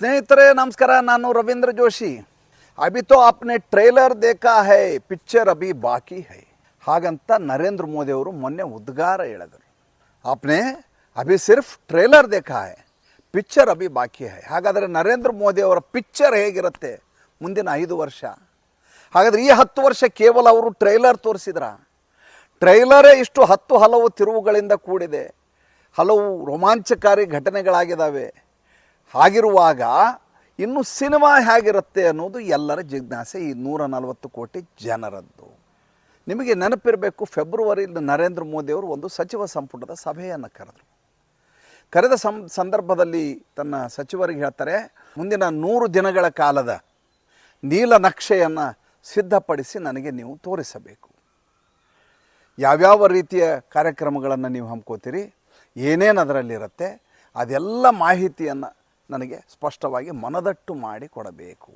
ಸ್ನೇಹಿತರೆ, ನಮಸ್ಕಾರ. ನಾನು ರವೀಂದ್ರ ಜೋಶಿ. ಅಭಿ ತೋ ಆಪ್ನೆ ಟ್ರೈಲರ್ ದೇಖಾ ಹೈ, ಪಿಕ್ಚರ್ ಅಭಿ ಬಾಕಿ ಹೈ. ಹಾಗಂತ ನರೇಂದ್ರ ಮೋದಿ ಅವರು ಮೊನ್ನೆ ಉದ್ಗಾರ ಹೇಳಿದರು ಆಪ್ನೆ ಅಭಿ ಸಿರ್ಫ್ ಟ್ರೈಲರ್ ದೇಖಾ ಹೈ, ಪಿಕ್ಚರ್ ಅಭಿ ಬಾಕಿ ಹೈ. ಹಾಗಾದರೆ ನರೇಂದ್ರ ಮೋದಿ ಅವರ ಪಿಕ್ಚರ್ ಹೇಗಿರುತ್ತೆ? ಮುಂದಿನ ಐದು ವರ್ಷ. ಹಾಗಾದರೆ ಈ ಹತ್ತು ವರ್ಷ ಕೇವಲ ಅವರು ಟ್ರೈಲರ್ ತೋರಿಸಿದ್ರ? ಟ್ರೈಲರೇ ಇಷ್ಟು ಹತ್ತು ಹಲವು ತಿರುವುಗಳಿಂದ ಕೂಡಿದೆ. ಹಲವು ರೋಮಾಂಚಕಾರಿ ಘಟನೆಗಳಾಗಿದ್ದಾವೆ ಹಾಗಿರುವಾಗ ಇನ್ನು ಸಿನಿಮಾ ಹೇಗಿರುತ್ತೆ ಅನ್ನೋದು ಎಲ್ಲರ ಜಿಜ್ಞಾಸೆ ಈ ನೂರ ನಲವತ್ತು ಕೋಟಿ ಜನರದ್ದು. ನಿಮಗೆ ನೆನಪಿರಬೇಕು ಫೆಬ್ರವರಿಯಲ್ಲಿ ನರೇಂದ್ರ ಮೋದಿಯವರು ಒಂದು ಸಚಿವ ಸಂಪುಟದ ಸಭೆಯನ್ನು ಕರೆದರು. ಕರೆದ ಸಂದರ್ಭದಲ್ಲಿ ತನ್ನ ಸಚಿವರಿಗೆ ಹೇಳ್ತಾರೆ, ಮುಂದಿನ ನೂರು ದಿನಗಳ ಕಾಲದ ನೀಲನಕ್ಷೆಯನ್ನು ಸಿದ್ಧಪಡಿಸಿ ನನಗೆ ನೀವು ತೋರಿಸಬೇಕು. ಯಾವ್ಯಾವ ರೀತಿಯ ಕಾರ್ಯಕ್ರಮಗಳನ್ನು ನೀವು ಹಮ್ಕೋತೀರಿ ಏನೇನು ಅದರಲ್ಲಿರುತ್ತೆ ಅದೆಲ್ಲ ಮಾಹಿತಿಯನ್ನು ನನಗೆ ಸ್ಪಷ್ಟವಾಗಿ ಮನದಟ್ಟು ಮಾಡಿ ಕೊಡಬೇಕು.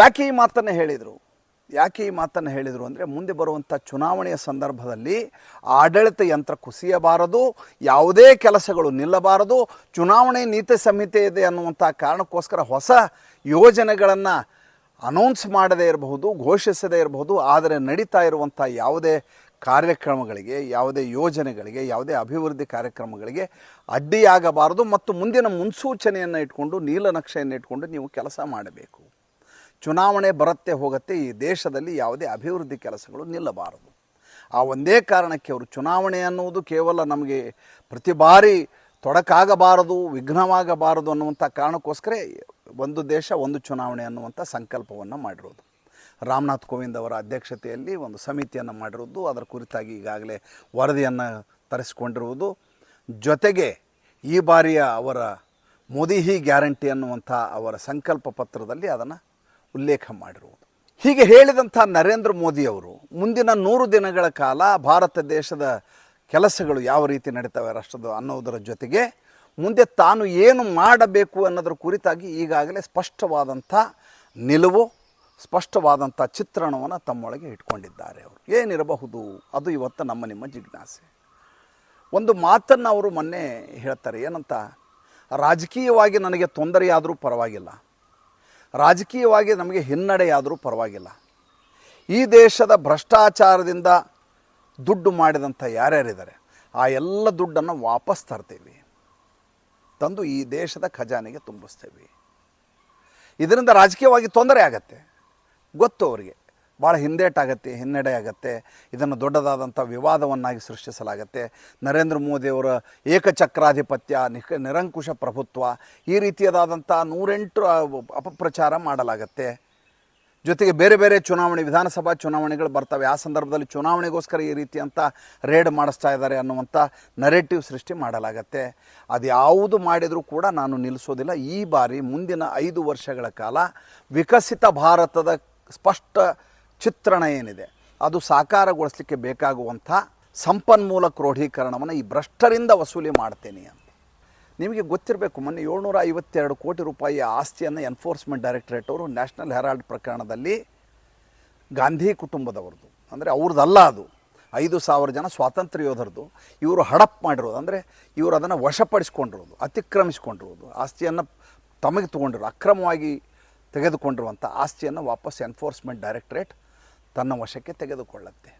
ಯಾಕೆ ಈ ಮಾತನ್ನು ಹೇಳಿದರು? ಯಾಕೆ ಈ ಮಾತನ್ನು ಹೇಳಿದರು ಅಂದರೆ ಮುಂದೆ ಬರುವಂಥ ಚುನಾವಣೆಯ ಸಂದರ್ಭದಲ್ಲಿ ಆಡಳಿತ ಯಂತ್ರ ಕುಸಿಯಬಾರದು, ಯಾವುದೇ ಕೆಲಸಗಳು ನಿಲ್ಲಬಾರದು, ಚುನಾವಣೆ ನೀತಿ ಸಂಹಿತೆ ಇದೆ ಅನ್ನುವಂಥ ಕಾರಣಕ್ಕೋಸ್ಕರ ಹೊಸ ಯೋಜನೆಗಳನ್ನು ಅನೌನ್ಸ್ ಮಾಡದೇ ಇರಬಹುದು, ಘೋಷಿಸದೇ ಇರಬಹುದು, ಆದರೆ ನಡೀತಾ ಇರುವಂಥ ಯಾವುದೇ ಕಾರ್ಯಕ್ರಮಗಳಿಗೆ, ಯಾವುದೇ ಯೋಜನೆಗಳಿಗೆ, ಯಾವುದೇ ಅಭಿವೃದ್ಧಿ ಕಾರ್ಯಕ್ರಮಗಳಿಗೆ ಅಡ್ಡಿಯಾಗಬಾರದು ಮತ್ತು ಮುಂದಿನ ಮುನ್ಸೂಚನೆಯನ್ನು ಇಟ್ಕೊಂಡು ನೀಲನಕ್ಷೆಯನ್ನು ಇಟ್ಕೊಂಡು ನೀವು ಕೆಲಸ ಮಾಡಬೇಕು. ಚುನಾವಣೆ ಬರುತ್ತೆ ಹೋಗುತ್ತೆ, ಈ ದೇಶದಲ್ಲಿ ಯಾವುದೇ ಅಭಿವೃದ್ಧಿ ಕೆಲಸಗಳು ನಿಲ್ಲಬಾರದು. ಆ ಒಂದೇ ಕಾರಣಕ್ಕೆ ಅವರು ಚುನಾವಣೆ ಅನ್ನುವುದು ಕೇವಲ ನಮಗೆ ಪ್ರತಿ ಬಾರಿ ತೊಡಕಾಗಬಾರದು, ವಿಘ್ನವಾಗಬಾರದು ಅನ್ನುವಂಥ ಕಾರಣಕ್ಕೋಸ್ಕರ ಒಂದು ದೇಶ, ಒಂದು ಚುನಾವಣೆ ಅನ್ನುವಂಥ ಸಂಕಲ್ಪವನ್ನು ಮಾಡಿರೋದು. ರಾಮನಾಥ್ ಕೋವಿಂದ್ ಅವರ ಅಧ್ಯಕ್ಷತೆಯಲ್ಲಿ ಒಂದು ಸಮಿತಿಯನ್ನು ಮಾಡಿರುವುದು, ಅದರ ಕುರಿತಾಗಿ ಈಗಾಗಲೇ ವರದಿಯನ್ನು ತರಿಸಿಕೊಂಡಿರುವುದು. ಜೊತೆಗೆ ಈ ಬಾರಿಯ ಅವರ ಮೋದಿ ಹಿ ಗ್ಯಾರಂಟಿ ಅನ್ನುವಂಥ ಅವರ ಸಂಕಲ್ಪ ಪತ್ರದಲ್ಲಿ ಅದನ್ನು ಉಲ್ಲೇಖ ಮಾಡಿರುವುದು. ಹೀಗೆ ಹೇಳಿದಂಥ ನರೇಂದ್ರ ಮೋದಿಯವರು ಮುಂದಿನ ನೂರು ದಿನಗಳ ಕಾಲ ಭಾರತ ದೇಶದ ಕೆಲಸಗಳು ಯಾವ ರೀತಿ ನಡೀತವೆ ರಾಷ್ಟ್ರದ ಅನ್ನೋದರ ಜೊತೆಗೆ ಮುಂದೆ ತಾನು ಏನು ಮಾಡಬೇಕು ಅನ್ನೋದರ ಕುರಿತಾಗಿ ಈಗಾಗಲೇ ಸ್ಪಷ್ಟವಾದಂಥ ನಿಲುವು ಸ್ಪಷ್ಟವಾದಂಥ ಚಿತ್ರಣವನ್ನು ತಮ್ಮೊಳಗೆ ಇಟ್ಕೊಂಡಿದ್ದಾರೆ ಅವರು. ಏನಿರಬಹುದು? ಅದು ಇವತ್ತು ನಮ್ಮ ನಿಮ್ಮ ಜಿಜ್ಞಾಸೆ. ಒಂದು ಮಾತನ್ನು ಅವರು ಮೊನ್ನೆ ಹೇಳ್ತಾರೆ. ಏನಂತ? ರಾಜಕೀಯವಾಗಿ ನನಗೆ ತೊಂದರೆಯಾದರೂ ಪರವಾಗಿಲ್ಲ. ರಾಜಕೀಯವಾಗಿ ನಮಗೆ ಹಿನ್ನಡೆಯಾದರೂ ಪರವಾಗಿಲ್ಲ. ಈ ದೇಶದ ಭ್ರಷ್ಟಾಚಾರದಿಂದ ದುಡ್ಡು ಮಾಡಿದಂಥ ಯಾರ್ಯಾರಿದ್ದಾರೆ? ಆ ಎಲ್ಲ ದುಡ್ಡನ್ನು ವಾಪಸ್ ತರ್ತೀವಿ. ತಂದು ಈ ದೇಶದ ಖಜಾನೆಗೆ ತುಂಬಿಸ್ತೇವೆ. ಇದರಿಂದ ರಾಜಕೀಯವಾಗಿ ತೊಂದರೆ ಆಗತ್ತೆ. ಗೊತ್ತು ಅವರಿಗೆ. ಭಾಳ ಹಿಂದೇಟಾಗತ್ತೆ ಹಿನ್ನಡೆ ಆಗತ್ತೆ ಇದನ್ನು ದೊಡ್ಡದಾದಂಥ ವಿವಾದವನ್ನಾಗಿ ಸೃಷ್ಟಿಸಲಾಗತ್ತೆ. ನರೇಂದ್ರ ಮೋದಿಯವರ ಏಕಚಕ್ರಾಧಿಪತ್ಯ ನಿಖ ನಿರಂಕುಶ ಪ್ರಭುತ್ವ ಈ ರೀತಿಯದಾದಂಥ ನೂರೆಂಟು ಅಪಪ್ರಚಾರ ಮಾಡಲಾಗತ್ತೆ. ಜೊತೆಗೆ ಬೇರೆ ಬೇರೆ ಚುನಾವಣೆ, ವಿಧಾನಸಭಾ ಚುನಾವಣೆಗಳು ಬರ್ತವೆ. ಆ ಸಂದರ್ಭದಲ್ಲಿ ಚುನಾವಣೆಗೋಸ್ಕರ ಈ ರೀತಿಯಂಥ ರೇಡ್ ಮಾಡಿಸ್ತಾ ಇದ್ದಾರೆ ಅನ್ನುವಂಥ ನರೇಟಿವ್ ಸೃಷ್ಟಿ ಮಾಡಲಾಗತ್ತೆ. ಅದು ಯಾವುದು ಮಾಡಿದರೂ ಕೂಡ ನಾನು ನಿಲ್ಲಿಸೋದಿಲ್ಲ. ಈ ಬಾರಿ ಮುಂದಿನ ಐದು ವರ್ಷಗಳ ಕಾಲ ವಿಕಸಿತ ಭಾರತದ ಸ್ಪಷ್ಟ ಚಿತ್ರಣ ಏನಿದೆ, ಅದು ಸಾಕಾರಗೊಳಿಸಲಿಕ್ಕೆ ಬೇಕಾಗುವಂಥ ಸಂಪನ್ಮೂಲ ಕ್ರೋಢೀಕರಣವನ್ನು ಈ ಭ್ರಷ್ಟರಿಂದ ವಸೂಲಿ ಮಾಡ್ತೇನೆ ಅಂತ. ನಿಮಗೆ ಗೊತ್ತಿರಬೇಕು, ಮೊನ್ನೆ ಏಳ್ನೂರ ಐವತ್ತೆರಡು ಕೋಟಿ ರೂಪಾಯಿಯ ಆಸ್ತಿಯನ್ನು ಎನ್ಫೋರ್ಸ್ಮೆಂಟ್ ಡೈರೆಕ್ಟರೇಟ್ ಅವರು ನ್ಯಾಷನಲ್ ಹೆರಾಲ್ಡ್ ಪ್ರಕರಣದಲ್ಲಿ ಗಾಂಧಿ ಕುಟುಂಬದವ್ರದ್ದು. ಅಂದರೆ ಅವ್ರದ್ದಲ್ಲ ಅದು. ಐದು ಸಾವಿರ ಜನ ಸ್ವಾತಂತ್ರ್ಯ ಯೋಧರದು ಇವರು ಹಡಪ್ ಮಾಡಿರೋದು. ಅಂದರೆ ಇವರು ಅದನ್ನು ವಶಪಡಿಸ್ಕೊಂಡಿರೋದು, ಅತಿಕ್ರಮಿಸ್ಕೊಂಡಿರೋದು. ಆಸ್ತಿಯನ್ನು ತಮಗೆ ತೊಗೊಂಡಿರೋ, ಅಕ್ರಮವಾಗಿ ತೆಗೆದುಕೊಂಡಿರುವಂಥ ಆಸ್ತಿಯನ್ನು ವಾಪಸ್ ಎನ್ಫೋರ್ಸ್ಮೆಂಟ್ ಡೈರೆಕ್ಟ್ರೇಟ್ ತನ್ನ ವಶಕ್ಕೆ ತೆಗೆದುಕೊಳ್ಳುತ್ತೆ.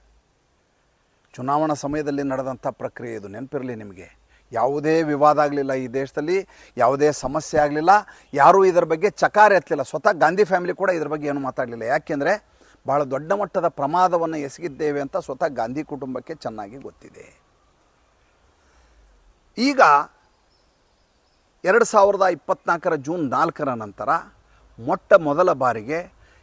ಚುನಾವಣಾ ಸಮಯದಲ್ಲಿ ನಡೆದಂಥ ಪ್ರಕ್ರಿಯೆ ಇದು ನೆನಪಿರಲಿ ನಿಮಗೆ. ಯಾವುದೇ ವಿವಾದ ಆಗಲಿಲ್ಲ ಈ ದೇಶದಲ್ಲಿ, ಯಾವುದೇ ಸಮಸ್ಯೆ ಆಗಲಿಲ್ಲ, ಯಾರೂ ಇದರ ಬಗ್ಗೆ ಚಕಾರ ಎತ್ತಲಿಲ್ಲ. ಸ್ವತಃ ಗಾಂಧಿ ಫ್ಯಾಮಿಲಿ ಕೂಡ ಇದರ ಬಗ್ಗೆ ಏನು ಮಾತಾಡಲಿಲ್ಲ. ಯಾಕೆಂದರೆ ಭಾಳ ದೊಡ್ಡ ಮಟ್ಟದ ಪ್ರಮಾದವನ್ನು ಎಸಗಿದ್ದೇವೆ ಅಂತ ಸ್ವತಃ ಗಾಂಧಿ ಕುಟುಂಬಕ್ಕೆ ಚೆನ್ನಾಗಿ ಗೊತ್ತಿದೆ. ಈಗ ಎರಡು ಸಾವಿರದ ಇಪ್ಪತ್ನಾಲ್ಕರ ಜೂನ್ ನಾಲ್ಕರ ನಂತರ ಮೊಟ್ಟ ಮೊದಲ ಬಾರಿಗೆ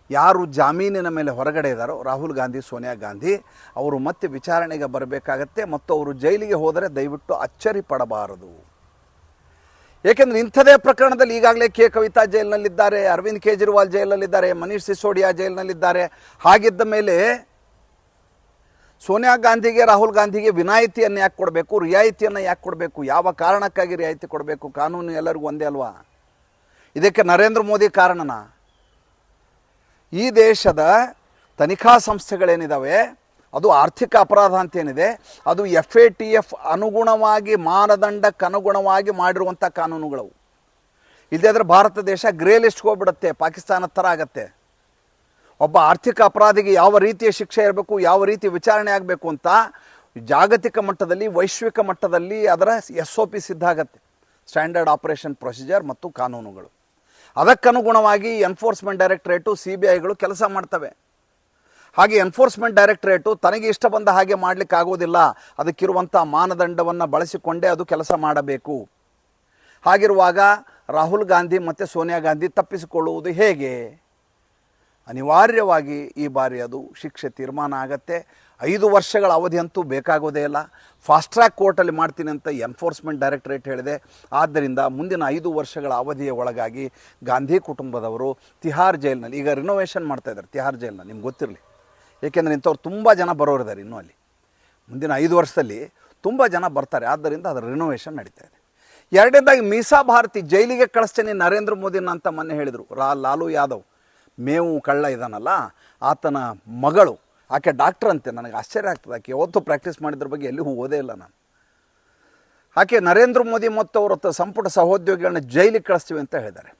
ಯಾರು ಜಾಮೀನಿನ ಮೇಲೆ ಹೊರಗಡೆ ಇದ್ದಾರೋ ರಾಹುಲ್ ಗಾಂಧಿ, ಸೋನಿಯಾ ಗಾಂಧಿ ಅವರು ಮತ್ತೆ ವಿಚಾರಣೆಗೆ ಬರಬೇಕಾಗತ್ತೆ ಮತ್ತು ಅವರು ಜೈಲಿಗೆ ಹೋದರೆ ದಯವಿಟ್ಟು ಅಚ್ಚರಿ ಪಡಬಾರದು. ಏಕೆಂದರೆ ಇಂಥದೇ ಪ್ರಕರಣದಲ್ಲಿ ಈಗಾಗಲೇ ಕೆ ಕವಿತಾ ಜೈಲಿನಲ್ಲಿದ್ದಾರೆ, ಅರವಿಂದ್ ಕೇಜ್ರಿವಾಲ್ ಜೈಲಿನಲ್ಲಿದ್ದಾರೆ, ಮನೀಶ್ ಸಿಸೋಡಿಯಾ ಜೈಲಿನಲ್ಲಿದ್ದಾರೆ. ಹಾಗಿದ್ದ ಮೇಲೆ ಸೋನಿಯಾ ಗಾಂಧಿಗೆ, ರಾಹುಲ್ ಗಾಂಧಿಗೆ ವಿನಾಯಿತಿಯನ್ನು ಯಾಕೆ ಕೊಡಬೇಕು, ರಿಯಾಯಿತಿಯನ್ನು ಯಾಕೆ ಕೊಡಬೇಕು, ಯಾವ ಕಾರಣಕ್ಕಾಗಿ ರಿಯಾಯಿತಿ ಕೊಡಬೇಕು, ಕಾನೂನು ಎಲ್ಲರಿಗೂ ಒಂದೇ ಅಲ್ವಾ? ಇದಕ್ಕೆ ನರೇಂದ್ರ ಮೋದಿ ಕಾರಣನ? ಈ ದೇಶದ ತನಿಖಾ ಸಂಸ್ಥೆಗಳೇನಿದ್ದಾವೆ ಅದು ಆರ್ಥಿಕ ಅಪರಾಧ ಅಂತೇನಿದೆ, ಅದು ಎಫ್ ಎ ಟಿ ಎಫ್ ಅನುಗುಣವಾಗಿ ಮಾನದಂಡಕ್ಕನುಗುಣವಾಗಿ ಮಾಡಿರುವಂಥ ಕಾನೂನುಗಳವು. ಇಲ್ಲದೇ ಭಾರತ ದೇಶ ಗ್ರೇ ಲಿಸ್ಟ್ಗೆ ಹೋಗ್ಬಿಡುತ್ತೆ ಪಾಕಿಸ್ತಾನದ ಥರ ಆಗತ್ತೆ. ಒಬ್ಬ ಆರ್ಥಿಕ ಅಪರಾಧಿಗೆ ಯಾವ ರೀತಿಯ ಶಿಕ್ಷೆ ಇರಬೇಕು, ಯಾವ ರೀತಿ ವಿಚಾರಣೆ ಆಗಬೇಕು ಅಂತ ಜಾಗತಿಕ ಮಟ್ಟದಲ್ಲಿ, ವೈಶ್ವಿಕ ಮಟ್ಟದಲ್ಲಿ ಅದರ ಎಸ್ ಒ ಪಿ ಸಿದ್ಧ ಆಗತ್ತೆ. ಸ್ಟ್ಯಾಂಡರ್ಡ್ ಆಪರೇಷನ್ ಪ್ರೊಸೀಜರ್ ಮತ್ತು ಕಾನೂನುಗಳು. ಅದಕ್ಕನುಗುಣವಾಗಿ ಎನ್ಫೋರ್ಸ್ಮೆಂಟ್ ಡೈರೆಕ್ಟ್ರೇಟು ಸಿ ಬಿ ಐಗಳು ಕೆಲಸ ಮಾಡ್ತವೆ. ಹಾಗೆ ಎನ್ಫೋರ್ಸ್ಮೆಂಟ್ ಡೈರೆಕ್ಟರೇಟು ತನಗೆ ಇಷ್ಟ ಬಂದ ಹಾಗೆ ಮಾಡಲಿಕ್ಕಾಗೋದಿಲ್ಲ ಅದಕ್ಕಿರುವಂಥ ಮಾನದಂಡವನ್ನು ಬಳಸಿಕೊಂಡೇ ಅದು ಕೆಲಸ ಮಾಡಬೇಕು. ಹಾಗಿರುವಾಗ ರಾಹುಲ್ ಗಾಂಧಿ ಮತ್ತು ಸೋನಿಯಾ ಗಾಂಧಿ ತಪ್ಪಿಸಿಕೊಳ್ಳುವುದು ಹೇಗೆ? ಅನಿವಾರ್ಯವಾಗಿ ಈ ಬಾರಿ ಅದು ಶಿಕ್ಷೆ ತೀರ್ಮಾನ ಆಗತ್ತೆ. ಐದು ವರ್ಷಗಳ ಅವಧಿ ಅಂತೂ ಬೇಕಾಗೋದೇ ಇಲ್ಲ. ಫಾಸ್ಟ್ ಟ್ರ್ಯಾಕ್ ಕೋರ್ಟಲ್ಲಿ ಮಾಡ್ತೀನಿ ಅಂತ ಎನ್ಫೋರ್ಸ್ಮೆಂಟ್ ಡೈರೆಕ್ಟರೇಟ್ ಹೇಳಿದೆ. ಆದ್ದರಿಂದ ಮುಂದಿನ ಐದು ವರ್ಷಗಳ ಅವಧಿಯ ಒಳಗಾಗಿ ಗಾಂಧಿ ಕುಟುಂಬದವರು ತಿಹಾರ್ ಜೈಲಿನಲ್ಲಿ, ಈಗ ರಿನೋವೇಷನ್ ಮಾಡ್ತಾ ಇದ್ದಾರೆ ತಿಹಾರ್ ಜೈಲ್ನ ನಿಮ್ಗೆ ಗೊತ್ತಿರಲಿ. ಏಕೆಂದರೆ ಇಂಥವ್ರು ತುಂಬ ಜನ ಬರೋರಿದ್ದಾರೆ ಇನ್ನೂ ಅಲ್ಲಿ. ಮುಂದಿನ ಐದು ವರ್ಷದಲ್ಲಿ ತುಂಬ ಜನ ಬರ್ತಾರೆ, ಆದ್ದರಿಂದ ಅದರ ರಿನೋವೇಷನ್ ನಡೀತಾ ಇದೆ. ಎರಡನೇದಾಗಿ ಮೀಸಾ ಭಾರತಿ ಜೈಲಿಗೆ ಕಳಿಸ್ತೇನೆ ನರೇಂದ್ರ ಮೋದಿನ ಅಂತ ಮೊನ್ನೆ ಹೇಳಿದರು. ರಾ ಲಾಲು ಯಾದವ್, ಮೇವು ಕಳ್ಳ ಇದಾನಲ್ಲ, ಆತನ ಮಗಳು ಆಕೆ ಡಾಕ್ಟರ್ ಅಂತೆ, ನನಗೆ ಆಶ್ಚರ್ಯ ಆಗ್ತದೆ. ಆಕೆ ಯಾವತ್ತೂ ಪ್ರಾಕ್ಟೀಸ್ ಮಾಡಿದ್ರ ಬಗ್ಗೆ ಎಲ್ಲಿಯೂ ಓದೇ ಇಲ್ಲ ನಾನು. ಆಕೆ ನರೇಂದ್ರ ಮೋದಿ ಮತ್ತು ಅವರ ಸಂಪುಟ ಸಹೋದ್ಯೋಗಿಗಳನ್ನ ಜೈಲಿಗೆ ಕಳಿಸ್ತೀವಿ ಅಂತ ಹೇಳಿದ್ದಾರೆ.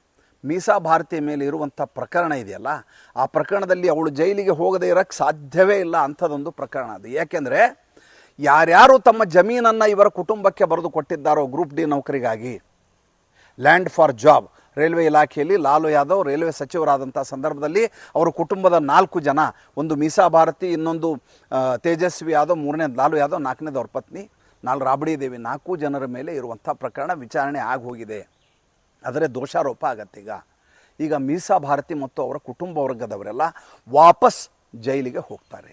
ಮೀಸಾ ಭಾರತಿ ಮೇಲೆ ಇರುವಂಥ ಪ್ರಕರಣ ಇದೆಯಲ್ಲ, ಆ ಪ್ರಕರಣದಲ್ಲಿ ಅವಳು ಜೈಲಿಗೆ ಹೋಗದೇ ಇರೋಕ್ಕೆ ಸಾಧ್ಯವೇ ಇಲ್ಲ ಅಂಥದ್ದೊಂದು ಪ್ರಕರಣ ಅದು. ಯಾಕೆಂದರೆ ಯಾರ್ಯಾರು ತಮ್ಮ ಜಮೀನನ್ನು ಇವರ ಕುಟುಂಬಕ್ಕೆ ಬರೆದು ಕೊಟ್ಟಿದ್ದಾರೋ ಗ್ರೂಪ್ ಡಿ ನೌಕರಿಗಾಗಿ ಲ್ಯಾಂಡ್ ಫಾರ್ ಜಾಬ್ ರೈಲ್ವೆ ಇಲಾಖೆಯಲ್ಲಿ ಲಾಲು ಯಾದವ್, ರೈಲ್ವೆ ಸಚಿವರಾದಂಥ ಸಂದರ್ಭದಲ್ಲಿ ಅವರ ಕುಟುಂಬದ ನಾಲ್ಕು ಜನ, ಒಂದು ಮೀಸಾ ಭಾರತಿ, ಇನ್ನೊಂದು ತೇಜಸ್ವಿ ಯಾದವ್ ಮೂರನೇ ಲಾಲು ಯಾದವ್, ನಾಲ್ಕನೇದು ಅವ್ರ ಪತ್ನಿ, ನಾಲ್ಕು ರಾಬಡಿ ದೇವಿ, ನಾಲ್ಕು ಜನರ ಮೇಲೆ ಇರುವಂಥ ಪ್ರಕರಣ ವಿಚಾರಣೆ ಆಗಿ ಹೋಗಿದೆ ಆದರೆ ದೋಷಾರೋಪ ಆಗತ್ತೀಗ ಈಗ ಮೀಸಾ ಭಾರತಿ ಮತ್ತು ಅವರ ಕುಟುಂಬ ವರ್ಗದವರೆಲ್ಲ ವಾಪಸ್ ಜೈಲಿಗೆ ಹೋಗ್ತಾರೆ.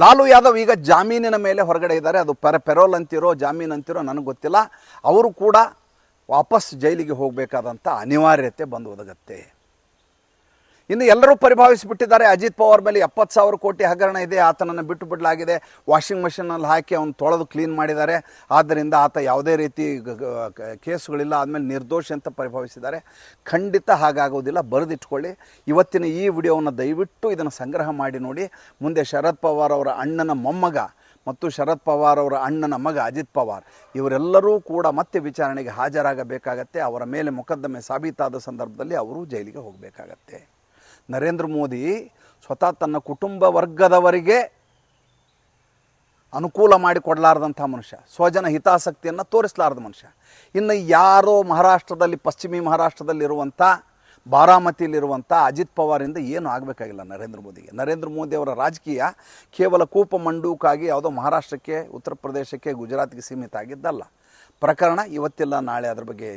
ಲಾಲು ಯಾದವ್ ಈಗ ಜಾಮೀನಿನ ಮೇಲೆ ಹೊರಗಡೆ ಇದ್ದಾರೆ. ಅದು ಪೆರ, ಪೆರೋಲ್ ಅಂತಿರೋ, ಜಾಮೀನು ಅಂತಿರೋ, ನನಗೆ ಗೊತ್ತಿಲ್ಲ. ಅವರು ಕೂಡ ವಾಪಸ್ ಜೈಲಿಗೆ ಹೋಗಬೇಕಾದಂಥ ಅನಿವಾರ್ಯತೆ ಬಂದು ಒದಗತ್ತೆ. ಇನ್ನು ಎಲ್ಲರೂ ಪರಿಭಾವಿಸಿಬಿಟ್ಟಿದ್ದಾರೆ. ಅಜಿತ್ ಪವಾರ್ ಮೇಲೆ ಎಪ್ಪತ್ತು ಸಾವಿರ ಕೋಟಿ ಹಗರಣ ಇದೆ. ಆತನನ್ನು ಬಿಟ್ಟು ಬಿಡಲಾಗಿದೆ. ವಾಷಿಂಗ್ ಮಷಿನಲ್ಲಿ ಹಾಕಿ ಅವನು ತೊಳೆದು ಕ್ಲೀನ್ ಮಾಡಿದ್ದಾರೆ. ಆದ್ದರಿಂದ ಆತ ಯಾವುದೇ ರೀತಿ ಕೇಸುಗಳಿಲ್ಲ. ಆದಮೇಲೆ ನಿರ್ದೋಷಿ ಅಂತ ಪರಿಭಾವಿಸಿದ್ದಾರೆ. ಖಂಡಿತ ಹಾಗಾಗೋದಿಲ್ಲ. ಬರೆದಿಟ್ಕೊಳ್ಳಿ. ಇವತ್ತಿನ ಈ ವಿಡಿಯೋವನ್ನು ದಯವಿಟ್ಟು ಇದನ್ನು ಸಂಗ್ರಹ ಮಾಡಿ ನೋಡಿ. ಮುಂದೆ ಶರದ್ ಪವಾರ್ ಅವರ ಅಣ್ಣನ ಮೊಮ್ಮಗ ಮತ್ತು ಶರದ್ ಪವಾರ್ ಅವರ ಅಣ್ಣನ ಮಗ ಅಜಿತ್ ಪವಾರ್, ಇವರೆಲ್ಲರೂ ಕೂಡ ಮತ್ತೆ ವಿಚಾರಣೆಗೆ ಹಾಜರಾಗಬೇಕಾಗತ್ತೆ. ಅವರ ಮೇಲೆ ಮೊಕದ್ದಮೆ ಸಾಬೀತಾದ ಸಂದರ್ಭದಲ್ಲಿ ಅವರು ಜೈಲಿಗೆ ಹೋಗಬೇಕಾಗತ್ತೆ. ನರೇಂದ್ರ ಮೋದಿ ಸ್ವತಃ ತನ್ನ ಕುಟುಂಬ ವರ್ಗದವರಿಗೆ ಅನುಕೂಲ ಮಾಡಿಕೊಡಲಾರ್ದಂಥ ಮನುಷ್ಯ, ಸ್ವಜನ ಹಿತಾಸಕ್ತಿಯನ್ನು ತೋರಿಸಲಾರದ ಮನುಷ್ಯ. ಇನ್ನು ಯಾರೋ ಮಹಾರಾಷ್ಟ್ರದಲ್ಲಿ, ಪಶ್ಚಿಮಿ ಮಹಾರಾಷ್ಟ್ರದಲ್ಲಿರುವಂಥ ಬಾರಾಮತಿಯಲ್ಲಿರುವಂಥ ಅಜಿತ್ ಪವಾರಿಂದ ಏನು ಆಗಬೇಕಾಗಿಲ್ಲ ನರೇಂದ್ರ ಮೋದಿಗೆ. ನರೇಂದ್ರ ಮೋದಿ ಅವರ ರಾಜಕೀಯ ಕೇವಲ ಕೂಪ ಮಂಡೂಕಾಗಿ ಯಾವುದೋ ಮಹಾರಾಷ್ಟ್ರಕ್ಕೆ, ಉತ್ತರ ಪ್ರದೇಶಕ್ಕೆ, ಗುಜರಾತ್ಗೆ ಸೀಮಿತ ಆಗಿದ್ದಲ್ಲ. ಪ್ರಕರಣ ಇವತ್ತಿಲ್ಲ, ನಾಳೆ ಅದರ ಬಗ್ಗೆ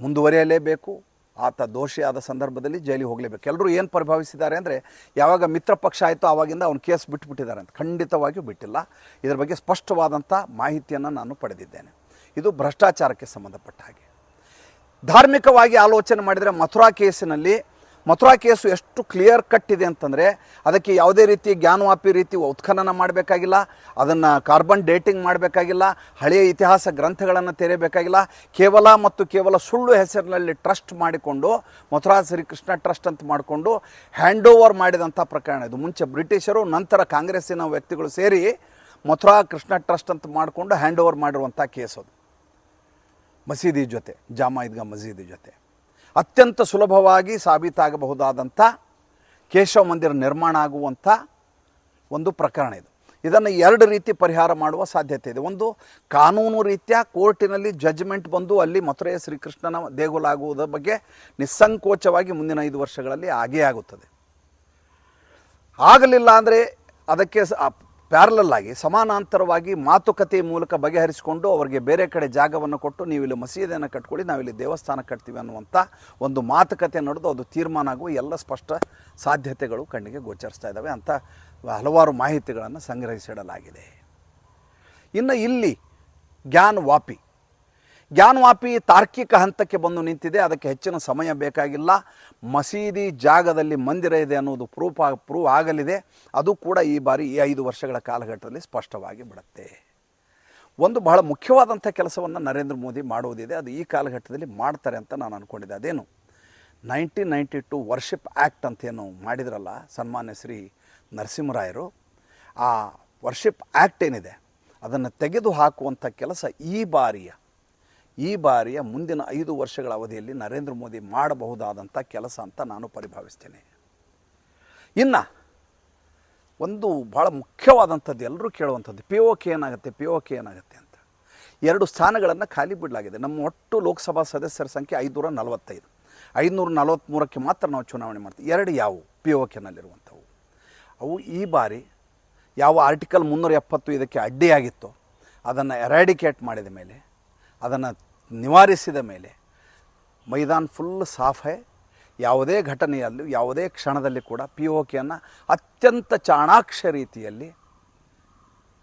ಮುಂದುವರಿಯಲೇಬೇಕು. ಆತ ದೋಷಿಯಾದ ಸಂದರ್ಭದಲ್ಲಿ ಜೈಲಿಗೆ ಹೋಗಲೇಬೇಕು. ಎಲ್ಲರೂ ಏನು ಪ್ರಭಾವಿಸಿದ್ದಾರೆ ಅಂದರೆ, ಯಾವಾಗ ಮಿತ್ರ ಪಕ್ಷ ಆಯಿತೋ ಆವಾಗಿಂದ ಅವನು ಕೇಸ್ ಬಿಟ್ಟುಬಿಟ್ಟಿದ್ದಾರೆ ಅಂತ. ಖಂಡಿತವಾಗಿಯೂ ಬಿಟ್ಟಿಲ್ಲ. ಇದರ ಬಗ್ಗೆ ಸ್ಪಷ್ಟವಾದಂಥ ಮಾಹಿತಿಯನ್ನು ನಾನು ಪಡೆದಿದ್ದೇನೆ. ಇದು ಭ್ರಷ್ಟಾಚಾರಕ್ಕೆ ಸಂಬಂಧಪಟ್ಟ ಹಾಗೆ. ಧಾರ್ಮಿಕವಾಗಿ ಆಲೋಚನೆ ಮಾಡಿದರೆ ಮಥುರಾ ಕೇಸಿನಲ್ಲಿ, ಮಥುರಾ ಕೇಸು ಎಷ್ಟು ಕ್ಲಿಯರ್ ಕಟ್ ಇದೆ ಅಂತಂದರೆ, ಅದಕ್ಕೆ ಯಾವುದೇ ರೀತಿ ಜ್ಞಾನವಾಪಿ ರೀತಿ ಉತ್ಖನನ ಮಾಡಬೇಕಾಗಿಲ್ಲ, ಅದನ್ನು ಕಾರ್ಬನ್ ಡೇಟಿಂಗ್ ಮಾಡಬೇಕಾಗಿಲ್ಲ, ಹಳೆಯ ಇತಿಹಾಸ ಗ್ರಂಥಗಳನ್ನು ತೆರೆಯಬೇಕಾಗಿಲ್ಲ, ಕೇವಲ ಮತ್ತು ಕೇವಲ ಸುಳ್ಳು ಹೆಸರಿನಲ್ಲಿ ಟ್ರಸ್ಟ್ ಮಾಡಿಕೊಂಡು, ಮಥುರಾ ಶ್ರೀಕೃಷ್ಣ ಟ್ರಸ್ಟ್ ಅಂತ ಮಾಡಿಕೊಂಡು ಹ್ಯಾಂಡ್ ಓವರ್ ಮಾಡಿದಂಥ ಪ್ರಕರಣ ಇದು. ಮುಂಚೆ ಬ್ರಿಟಿಷರು, ನಂತರ ಕಾಂಗ್ರೆಸ್ಸಿನ ವ್ಯಕ್ತಿಗಳು ಸೇರಿ ಮಥುರಾ ಕೃಷ್ಣ ಟ್ರಸ್ಟ್ ಅಂತ ಮಾಡಿಕೊಂಡು ಹ್ಯಾಂಡ್ ಓವರ್ ಮಾಡಿರುವಂಥ ಕೇಸ್ ಅದು. ಮಸೀದಿ ಜೊತೆ, ಜಾಮಾ ಮಸೀದಿ ಜೊತೆ. ಅತ್ಯಂತ ಸುಲಭವಾಗಿ ಸಾಬೀತಾಗಬಹುದಾದಂಥ ಕೇಶವ ಮಂದಿರ ನಿರ್ಮಾಣ ಆಗುವಂಥ ಒಂದು ಪ್ರಕರಣ ಇದು. ಇದನ್ನು ಎರಡು ರೀತಿ ಪರಿಹಾರ ಮಾಡುವ ಸಾಧ್ಯತೆ ಇದೆ. ಒಂದು, ಕಾನೂನು ರೀತಿಯ ಕೋರ್ಟಿನಲ್ಲಿ ಜಡ್ಜ್ಮೆಂಟ್ ಬಂದು ಅಲ್ಲಿ ಮಥುರೆಯ ಶ್ರೀಕೃಷ್ಣನ ದೇಗುಲ ಆಗುವುದರ ಬಗ್ಗೆ ನಿಸ್ಸಂಕೋಚವಾಗಿ ಮುಂದಿನ ಐದು ವರ್ಷಗಳಲ್ಲಿ ಆಗೇ ಆಗುತ್ತದೆ. ಆಗಲಿಲ್ಲ ಅಂದರೆ ಅದಕ್ಕೆ ಪ್ಯಾರಲಲ್ ಆಗಿ ಸಮಾನಾಂತರವಾಗಿ ಮಾತುಕತೆ ಮೂಲಕ ಬಗೆಹರಿಸಿಕೊಂಡು ಅವರಿಗೆ ಬೇರೆ ಕಡೆ ಜಾಗವನ್ನು ಕೊಟ್ಟು ನೀವು ಇಲ್ಲಿ ಮಸೀದಿಯನ್ನು ಕಟ್ಕೊಳ್ಳಿ, ನಾವಿಲ್ಲಿ ದೇವಸ್ಥಾನ ಕಟ್ತೀವಿ ಅನ್ನುವಂಥ ಒಂದು ಮಾತುಕತೆ ನಡೆದು ಅದು ತೀರ್ಮಾನ ಆಗುವ ಎಲ್ಲ ಸ್ಪಷ್ಟ ಸಾಧ್ಯತೆಗಳು ಕಣ್ಣಿಗೆ ಗೋಚರಿಸ್ತಾ ಇದ್ದಾವೆ ಅಂತ ಹಲವಾರು ಮಾಹಿತಿಗಳನ್ನು ಸಂಗ್ರಹಿಸಿಡಲಾಗಿದೆ. ಇನ್ನು ಇಲ್ಲಿ ಗ್ಯಾನ್ ವಾಪಿ ಜ್ಞಾನವಾಪಿ ತಾರ್ಕಿಕ ಹಂತಕ್ಕೆ ಬಂದು ನಿಂತಿದೆ. ಅದಕ್ಕೆ ಹೆಚ್ಚಿನ ಸಮಯ ಬೇಕಾಗಿಲ್ಲ. ಮಸೀದಿ ಜಾಗದಲ್ಲಿ ಮಂದಿರ ಇದೆ ಅನ್ನೋದು ಪ್ರೂಫ್ ಪ್ರೂವ್ ಆಗಲಿದೆ. ಅದು ಕೂಡ ಈ ಬಾರಿ ಈ ಐದು ವರ್ಷಗಳ ಕಾಲಘಟ್ಟದಲ್ಲಿ ಸ್ಪಷ್ಟವಾಗಿ ಬಿಡುತ್ತೆ. ಒಂದು ಬಹಳ ಮುಖ್ಯವಾದಂಥ ಕೆಲಸವನ್ನು ನರೇಂದ್ರ ಮೋದಿ ಮಾಡುವುದಿದೆ. ಅದು ಈ ಕಾಲಘಟ್ಟದಲ್ಲಿ ಮಾಡ್ತಾರೆ ಅಂತ ನಾನು ಅಂದ್ಕೊಂಡಿದ್ದೆ ಅದೇನು? Nineteen ninety two worship act ಅಂತೇನು ಮಾಡಿದ್ರಲ್ಲ ಸನ್ಮಾನ್ಯ ಶ್ರೀ ನರಸಿಂಹರಾಯರು. ಆ ವರ್ಷಿಪ್ ಆ್ಯಕ್ಟ್ ಏನಿದೆ? ಅದನ್ನು ತೆಗೆದು ಹಾಕುವಂಥ ಕೆಲಸ ಈ ಬಾರಿಯ ಈ ಬಾರಿಯ ಮುಂದಿನ ಐದು ವರ್ಷಗಳ ಅವಧಿಯಲ್ಲಿ ನರೇಂದ್ರ ಮೋದಿ ಮಾಡಬಹುದಾದಂಥ ಕೆಲಸ ಅಂತ ನಾನು ಪರಿಭಾವಿಸ್ತೇನೆ. ಇನ್ನು ಒಂದು ಭಾಳ ಮುಖ್ಯವಾದಂಥದ್ದು ಎಲ್ಲರೂ ಕೇಳುವಂಥದ್ದು ಪಿ ಓ ಕೆ ಏನಾಗುತ್ತೆ ಪಿ ಓ ಕೆ ಏನಾಗುತ್ತೆ ಅಂತ. ಎರಡು ಸ್ಥಾನಗಳನ್ನು ಖಾಲಿ ಬಿಡಲಾಗಿದೆ. ನಮ್ಮ ಒಟ್ಟು ಲೋಕಸಭಾ ಸದಸ್ಯರ ಸಂಖ್ಯೆ ಐದುನೂರ ನಲವತ್ತೈದು. ಐದುನೂರ ನಲವತ್ತ್ಮೂರಕ್ಕೆ ಮಾತ್ರ ನಾವು ಚುನಾವಣೆ ಮಾಡ್ತೀವಿ. ಎರಡು ಯಾವು ಪಿ ಓ ಕೆನಲ್ಲಿರುವಂಥವು ಅವು ಈ ಬಾರಿ ಯಾವ ಆರ್ಟಿಕಲ್ ಮುನ್ನೂರ ಎಪ್ಪತ್ತು ಇದಕ್ಕೆ ಅಡ್ಡಿಯಾಗಿತ್ತೋ, ಅದನ್ನು ಎರಾಡಿಕೇಟ್ ಮಾಡಿದ ಮೇಲೆ ಅದನ್ನು ನಿವಾರಿಸಿದ ಮೇಲೆ ಮೈದಾನ್ ಫುಲ್ ಸಾಫ್ ಹೈ. ಯಾವುದೇ ಘಟನೆಯಲ್ಲೂ, ಯಾವುದೇ ಕ್ಷಣದಲ್ಲಿ ಕೂಡ ಪಿ ಓ ಕೆಯನ್ನು ಅತ್ಯಂತ ಚಾಣಾಕ್ಷ ರೀತಿಯಲ್ಲಿ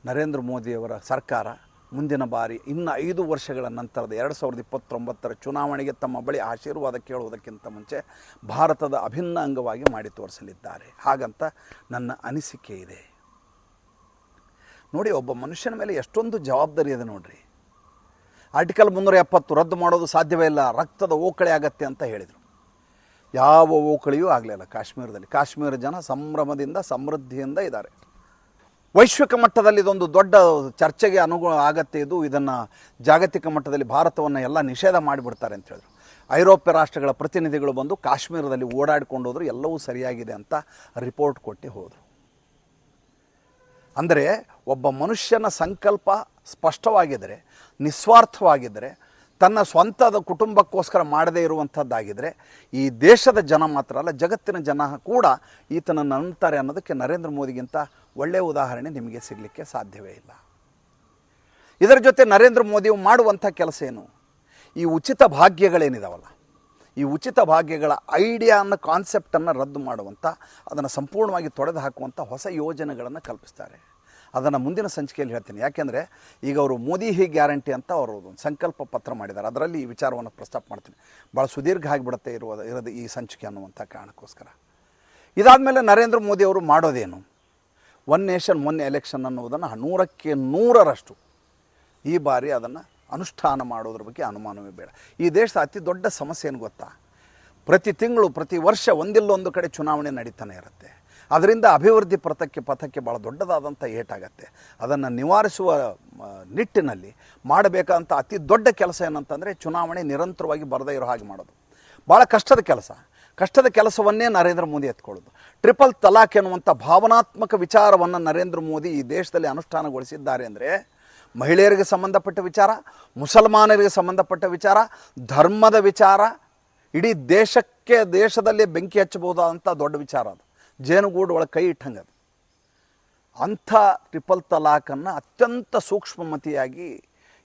ನರೇಂದ್ರ ಮೋದಿಯವರ ಸರ್ಕಾರ ಮುಂದಿನ ಬಾರಿ ಇನ್ನು ಐದು ವರ್ಷಗಳ ನಂತರದ ಎರಡು ಸಾವಿರದ ಇಪ್ಪತ್ತೊಂಬತ್ತರ ಚುನಾವಣೆಗೆ ತಮ್ಮ ಬಳಿ ಆಶೀರ್ವಾದ ಕೇಳುವುದಕ್ಕಿಂತ ಮುಂಚೆ ಭಾರತದ ಅಭಿನ್ನ ಅಂಗವಾಗಿ ಮಾಡಿ ತೋರಿಸಲಿದ್ದಾರೆ. ಹಾಗಂತ ನನ್ನ ಅನಿಸಿಕೆ ಇದೆ. ನೋಡಿ, ಒಬ್ಬ ಮನುಷ್ಯನ ಮೇಲೆ ಎಷ್ಟೊಂದು ಜವಾಬ್ದಾರಿ ಇದೆ ನೋಡ್ರಿ. ಆರ್ಟಿಕಲ್ ಮುನ್ನೂರ ಎಪ್ಪತ್ತು ರದ್ದು ಮಾಡೋದು ಸಾಧ್ಯವೇ ಇಲ್ಲ, ರಕ್ತದ ಓಕಳೆ ಆಗತ್ತೆ ಅಂತ ಹೇಳಿದರು. ಯಾವ ಓಕಳಿಯೂ ಆಗಲಿಲ್ಲ ಕಾಶ್ಮೀರದಲ್ಲಿ. ಕಾಶ್ಮೀರ ಜನ ಸಂಭ್ರಮದಿಂದ, ಸಮೃದ್ಧಿಯಿಂದ ಇದ್ದಾರೆ. ವೈಶ್ವಿಕ ಮಟ್ಟದಲ್ಲಿ ಇದೊಂದು ದೊಡ್ಡ ಚರ್ಚೆಗೆ ಅನುಗುಣ ಆಗತ್ತೆ ಇದು. ಇದನ್ನು ಜಾಗತಿಕ ಮಟ್ಟದಲ್ಲಿ ಭಾರತವನ್ನು ಎಲ್ಲ ನಿಷೇಧ ಮಾಡಿಬಿಡ್ತಾರೆ ಅಂತ ಹೇಳಿದ್ರು. ಐರೋಪ್ಯ ರಾಷ್ಟ್ರಗಳ ಪ್ರತಿನಿಧಿಗಳು ಬಂದು ಕಾಶ್ಮೀರದಲ್ಲಿ ಓಡಾಡಿಕೊಂಡೋದ್ರು ಎಲ್ಲವೂ ಸರಿಯಾಗಿದೆ ಅಂತ ರಿಪೋರ್ಟ್ ಕೊಟ್ಟು ಹೋದರು. ಅಂದರೆ ಒಬ್ಬ ಮನುಷ್ಯನ ಸಂಕಲ್ಪ ಸ್ಪಷ್ಟವಾಗಿದ್ದರೆ ನಿಸ್ವಾರ್ಥವಾಗಿದ್ದರೆ, ತನ್ನ ಸ್ವಂತದ ಕುಟುಂಬಕ್ಕೋಸ್ಕರ ಮಾಡದೇ ಇರುವಂಥದ್ದಾಗಿದ್ದರೆ, ಈ ದೇಶದ ಜನ ಮಾತ್ರ ಅಲ್ಲ, ಜಗತ್ತಿನ ಜನ ಕೂಡ ಈತನನ್ನು ನಂಬ್ತಾರೆ ಅನ್ನೋದಕ್ಕೆ ನರೇಂದ್ರ ಮೋದಿಗಿಂತ ಒಳ್ಳೆಯ ಉದಾಹರಣೆ ನಿಮಗೆ ಸಿಗಲಿಕ್ಕೆ ಸಾಧ್ಯವೇ ಇಲ್ಲ. ಇದರ ಜೊತೆ ನರೇಂದ್ರ ಮೋದಿಯು ಮಾಡುವಂಥ ಕೆಲಸ ಏನು? ಈ ಉಚಿತ ಭಾಗ್ಯಗಳೇನಿದಾವಲ್ಲ? ಈ ಉಚಿತ ಭಾಗ್ಯಗಳ ಐಡಿಯಾ ಅನ್ನೋ ಕಾನ್ಸೆಪ್ಟನ್ನು ರದ್ದು ಮಾಡುವಂಥ, ಅದನ್ನು ಸಂಪೂರ್ಣವಾಗಿ ತೊಡೆದು ಹಾಕುವಂಥ ಹೊಸ ಯೋಜನೆಗಳನ್ನು ಕಲ್ಪಿಸ್ತಾರೆ. ಅದನ್ನು ಮುಂದಿನ ಸಂಚಿಕೆಯಲ್ಲಿ ಹೇಳ್ತೀನಿ. ಯಾಕೆಂದರೆ ಈಗ ಅವರು ಮೋದಿ ಹಿ ಗ್ಯಾರಂಟಿ ಅಂತ ಅವರು ಒಂದು ಸಂಕಲ್ಪ ಪತ್ರ ಮಾಡಿದ್ದಾರೆ. ಅದರಲ್ಲಿ ಈ ವಿಚಾರವನ್ನು ಪ್ರಸ್ತಾಪ ಮಾಡ್ತೀನಿ. ಭಾಳ ಸುದೀರ್ಘ ಆಗಿಬಿಡುತ್ತೆ ಇರುವ, ಇರೋದು ಈ ಸಂಚಿಕೆ ಅನ್ನುವಂಥ ಕಾರಣಕ್ಕೋಸ್ಕರ. ಇದಾದಮೇಲೆ ನರೇಂದ್ರ ಮೋದಿ ಅವರು ಮಾಡೋದೇನು? ಒನ್ ನೇಷನ್, ಒನ್ ಎಲೆಕ್ಷನ್ ಅನ್ನುವುದನ್ನು ನೂರಕ್ಕೆ ನೂರರಷ್ಟು ಈ ಬಾರಿ ಅದನ್ನು ಅನುಷ್ಠಾನ ಮಾಡೋದ್ರ ಬಗ್ಗೆ ಅನುಮಾನವೇ ಬೇಡ. ಈ ದೇಶದ ಅತಿ ದೊಡ್ಡ ಸಮಸ್ಯೆ ಏನು ಗೊತ್ತಾ? ಪ್ರತಿ ತಿಂಗಳು, ಪ್ರತಿ ವರ್ಷ ಒಂದಿಲ್ಲೊಂದು ಕಡೆ ಚುನಾವಣೆ ನಡೀತಾನೆ ಇರುತ್ತೆ. ಅದರಿಂದ ಅಭಿವೃದ್ಧಿ ಪಥಕ್ಕೆ ಪಥಕ್ಕೆ ಭಾಳ ದೊಡ್ಡದಾದಂಥ ಏಟಾಗತ್ತೆ. ಅದನ್ನು ನಿವಾರಿಸುವ ನಿಟ್ಟಿನಲ್ಲಿ ಮಾಡಬೇಕಾದಂಥ ಅತಿ ದೊಡ್ಡ ಕೆಲಸ ಏನಂತಂದರೆ ಚುನಾವಣೆ ನಿರಂತರವಾಗಿ ಬರದೇ ಇರೋ ಹಾಗೆ ಮಾಡೋದು. ಭಾಳ ಕಷ್ಟದ ಕೆಲಸ. ಕಷ್ಟದ ಕೆಲಸವನ್ನೇ ನರೇಂದ್ರ ಮೋದಿ ಎತ್ಕೊಳ್ಳೋದು. ಟ್ರಿಪಲ್ ತಲಾಖ್ ಎನ್ನುವಂಥ ಭಾವನಾತ್ಮಕ ವಿಚಾರವನ್ನು ನರೇಂದ್ರ ಮೋದಿ ಈ ದೇಶದಲ್ಲಿ ಅನುಷ್ಠಾನಗೊಳಿಸಿದ್ದಾರೆ ಅಂದರೆ ಮಹಿಳೆಯರಿಗೆ ಸಂಬಂಧಪಟ್ಟ ವಿಚಾರ, ಮುಸಲ್ಮಾನರಿಗೆ ಸಂಬಂಧಪಟ್ಟ ವಿಚಾರ, ಧರ್ಮದ ವಿಚಾರ, ಇಡೀ ದೇಶಕ್ಕೆ, ದೇಶದಲ್ಲಿ ಬೆಂಕಿ ಹಚ್ಚಬಹುದಾದಂಥ ದೊಡ್ಡ ವಿಚಾರ ಅದು. ಜೇನುಗೂಡು ಒಳಗೆ ಕೈ ಇಟ್ಟಂಗೆ ಅದು. ಅಂಥ ಟ್ರಿಪಲ್ ತಲಾಖನ್ನು ಅತ್ಯಂತ ಸೂಕ್ಷ್ಮಮತಿಯಾಗಿ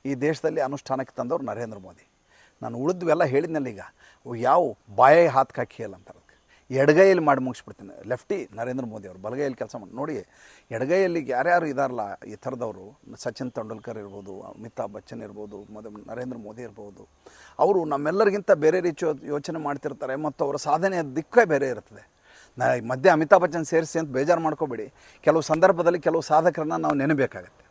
ಈ ದೇಶದಲ್ಲಿ ಅನುಷ್ಠಾನಕ್ಕೆ ತಂದವರು ನರೇಂದ್ರ ಮೋದಿ. ನಾನು ಉಳಿದ್ವೆಲ್ಲ ಹೇಳಿದ್ನಲ್ಲ ಈಗ ಯಾವ ಬಾಯ ಹಾತ್ ಹಾಕಿಯಲ್ಲ ಅಂತ ಎಡಗೈಯಲ್ಲಿ ಮಾಡಿ ಮುಗಿಸ್ಬಿಡ್ತೀನಿ. ಲೆಫ್ಟಿ ನರೇಂದ್ರ ಮೋದಿ ಅವರು, ಬಲಗೈಯಲ್ಲಿ ಕೆಲಸ ಮಾಡಿ. ನೋಡಿ, ಎಡಗೈಯಲ್ಲಿ ಯಾರ್ಯಾರು ಇದಾರಲ್ಲ ಈ ಥರದವರು, ಸಚಿನ್ ತೆಂಡೂಲ್ಕರ್ ಇರ್ಬೋದು, ಅಮಿತಾಬ್ ಬಚ್ಚನ್ ಇರ್ಬೋದು, ಮತ್ತು ನರೇಂದ್ರ ಮೋದಿ ಇರ್ಬೋದು, ಅವರು ನಮ್ಮೆಲ್ಲರಿಗಿಂತ ಬೇರೆ ರೀತಿ ಯೋಚನೆ ಮಾಡ್ತಿರ್ತಾರೆ ಮತ್ತು ಅವರ ಸಾಧನೆಯ ದಿಕ್ಕೇ ಬೇರೆ ಇರ್ತದೆ. ನಾ ಮಧ್ಯೆ ಅಮಿತಾಬ್ ಬಚ್ಚನ್ ಸೇರಿಸಿ ಅಂತ ಬೇಜಾರು ಮಾಡ್ಕೋಬೇಡಿ. ಕೆಲವು ಸಂದರ್ಭದಲ್ಲಿ ಕೆಲವು ಸಾಧಕರನ್ನ ನಾವು ನೆನಬೇಕಾಗತ್ತೆ.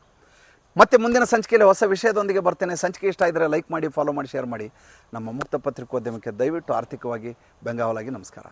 ಮತ್ತೆ ಮುಂದಿನ ಸಂಚಿಕೆಯಲ್ಲಿ ಹೊಸ ವಿಷಯದೊಂದಿಗೆ ಬರ್ತೇನೆ. ಸಂಚಿಕೆ ಇಷ್ಟ ಇದ್ದರೆ ಲೈಕ್ ಮಾಡಿ ಫಾಲೋ ಮಾಡಿ ಶೇರ್ ಮಾಡಿ. ನಮ್ಮ ಮುಕ್ತ ಪತ್ರಿಕೋದ್ಯಮಕ್ಕೆ ದಯವಿಟ್ಟು ಆರ್ಥಿಕವಾಗಿ ಬೆಂಗಾವಲಾಗಿ ನಮಸ್ಕಾರ.